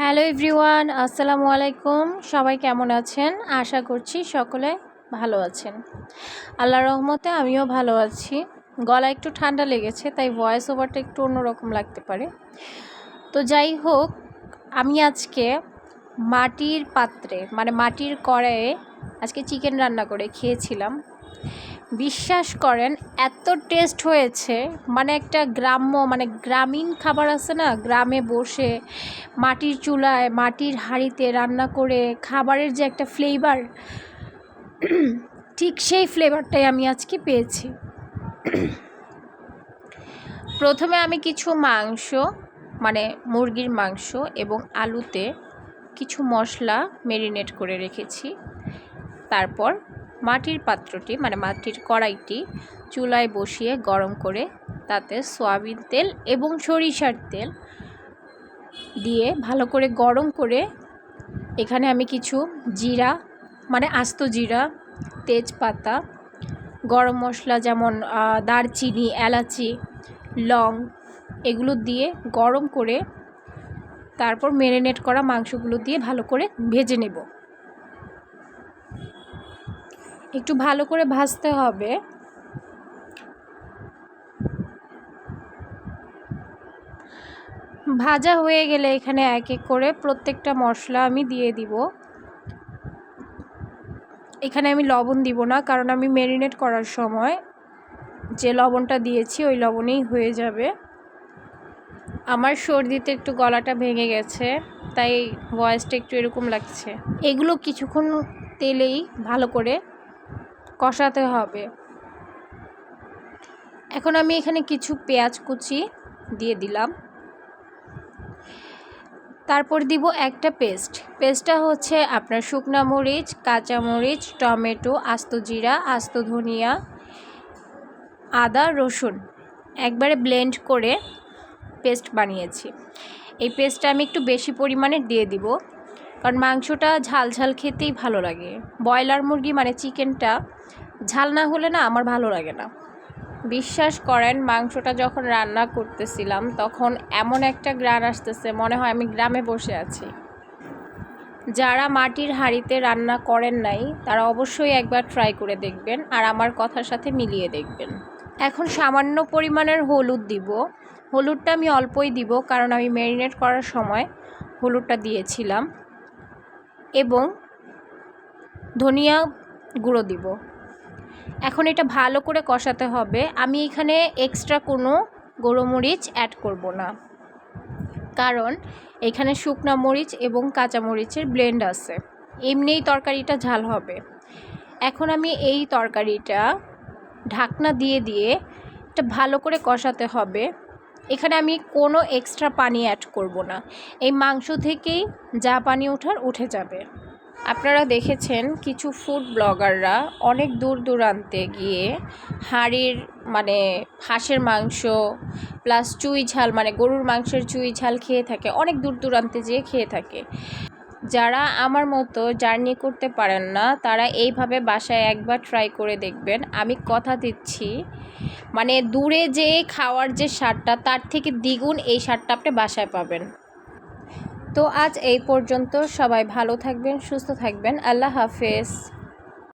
Hello everyone, আসসালামু আলাইকুম। সবাই কেমন আছেন? আশা করছি সকলে ভালো আছেন। আল্লাহ রহমতে আমিও ভালো আছি। গলা একটু ঠান্ডা লেগেছে, তাই ভয়েস ওভারটা একটু অন্যরকম লাগতে পারে। তো যাই হোক, আমি আজকে মাটির পাত্রে মানে মাটির কড়াইয়ে আজকে চিকেন রান্না করে খেয়েছিলাম। বিশ্বাস করেন, এত টেস্ট হয়েছে। মানে একটা গ্রাম্য মানে গ্রামীণ খাবার আছে না, গ্রামে বসে মাটির চুলায়, মাটির হাঁড়িতে রান্না করে খাবারের যে একটা ফ্লেভার ঠিক সেই ফ্লেভারটাই আমি আজকে পেয়েছি। প্রথমে আমি কিছু মাংস মানে মুরগির মাংস এবং আলুতে কিছু মশলা মেরিনেট করে রেখেছি। তারপর মাটির পাত্রটি মানে মাটির কড়াইটি চুলায় বসিয়ে গরম করে তাতে সয়াবিন তেল এবং সরিষার তেল দিয়ে ভালো করে গরম করে এখানে আমি কিছু জিরা মানে আস্ত জিরা, তেজপাতা, গরম মশলা যেমন দারচিনি, এলাচি, লং এগুলো দিয়ে গরম করে তারপর ম্যারিনেট করা মাংসগুলো দিয়ে ভালো করে ভেজে নেব। একটু ভালো করে ভাজতে হবে। ভাজা হয়ে গেলে এখানে এক এক করে প্রত্যেকটা মশলা আমি দিয়ে দিব। এখানে আমি লবণ দিব না, কারণ আমি ম্যারিনেট করার সময় যে লবণটা দিয়েছি ওই লবণেই হয়ে যাবে। আমার সর্দিতে একটু গলাটা ভেঙে গেছে, তাই ভয়েসটা একটু এরকম লাগছে। এগুলো কিছুক্ষণ তেলেই ভালো করে কষাতে হবে। এখন আমি এখানে কিছু পেঁয়াজ কুচি দিয়ে দিলাম। তারপর দিব একটা পেস্ট। পেস্টটা হচ্ছে আপনার শুকনা মরিচ, কাঁচা মরিচ, টমেটো, আস্ত জিরা, আস্ত ধনিয়া, আদা, রসুন। একবারে ব্লেন্ড করে পেস্ট বানিয়েছি। এই পেস্টটা আমি একটু বেশি পরিমাণে দিয়ে দিব। কারণ মাংসটা ঝাল ঝাল খেতেই ভালো লাগে। ব্রয়লার মুরগি মানে চিকেনটা, ঝাল না হলে না আমার ভালো লাগে না। বিশ্বাস করেন, মাংসটা যখন রান্না করতেছিলাম, তখন এমন একটা গ্রান আসতেছে, মনে হয় আমি গ্রামে বসে আছি। যারা মাটির হাঁড়িতে রান্না করেন নাই, তারা অবশ্যই একবার ট্রাই করে দেখবেন আর আমার কথার সাথে মিলিয়ে দেখবেন। এখন সামান্য পরিমাণের হলুদ দিব। হলুদটা আমি অল্পই দিব, কারণ আমি ম্যারিনেট করার সময় হলুদটা দিয়েছিলাম। এবং ধনিয়া গুঁড়ো দিব। এখন এটা ভালো করে কষাতে হবে। আমি এখানে এক্সট্রা কোনো গোড়োমরিচ অ্যাড করব না। কারণ এখানে শুকনো মরিচ এবং কাঁচা মরিচের ব্লেন্ড আছে। এমনিই তরকারিটা ঝাল হবে। এখন আমি এই তরকারিটা ঢাকনা দিয়ে দিয়ে এটা ভালো করে কষাতে হবে। এখানে আমি কোনো এক্সট্রা পানি অ্যাড করব না। এই মাংস থেকেই যা পানি ওঠার উঠে যাবে। আপনারা দেখেছেন কিছু ফুড ব্লগাররা অনেক দূর দূরান্তে গিয়ে হাঁড়ির মানে হাঁসের মাংস প্লাস চুই ঝাল মানে গরুর মাংসের চুই ঝাল খেয়ে থাকে, অনেক দূর দূরান্তে যেয়ে খেয়ে থাকে। যারা আমার মতো জার্নি করতে পারেন না, তারা এইভাবে বাসায় একবার ট্রাই করে দেখবেন। আমি কথা দিচ্ছি মানে দূরে যে খাওয়ার যে সারটা তার থেকে দ্বিগুণ এই সারটা আপনি বাসায় পাবেন। তো আজ এই পর্যন্ত সবাই ভালো থাকবেন, সুস্থ থাকবেন। আল্লাহ হাফেজ।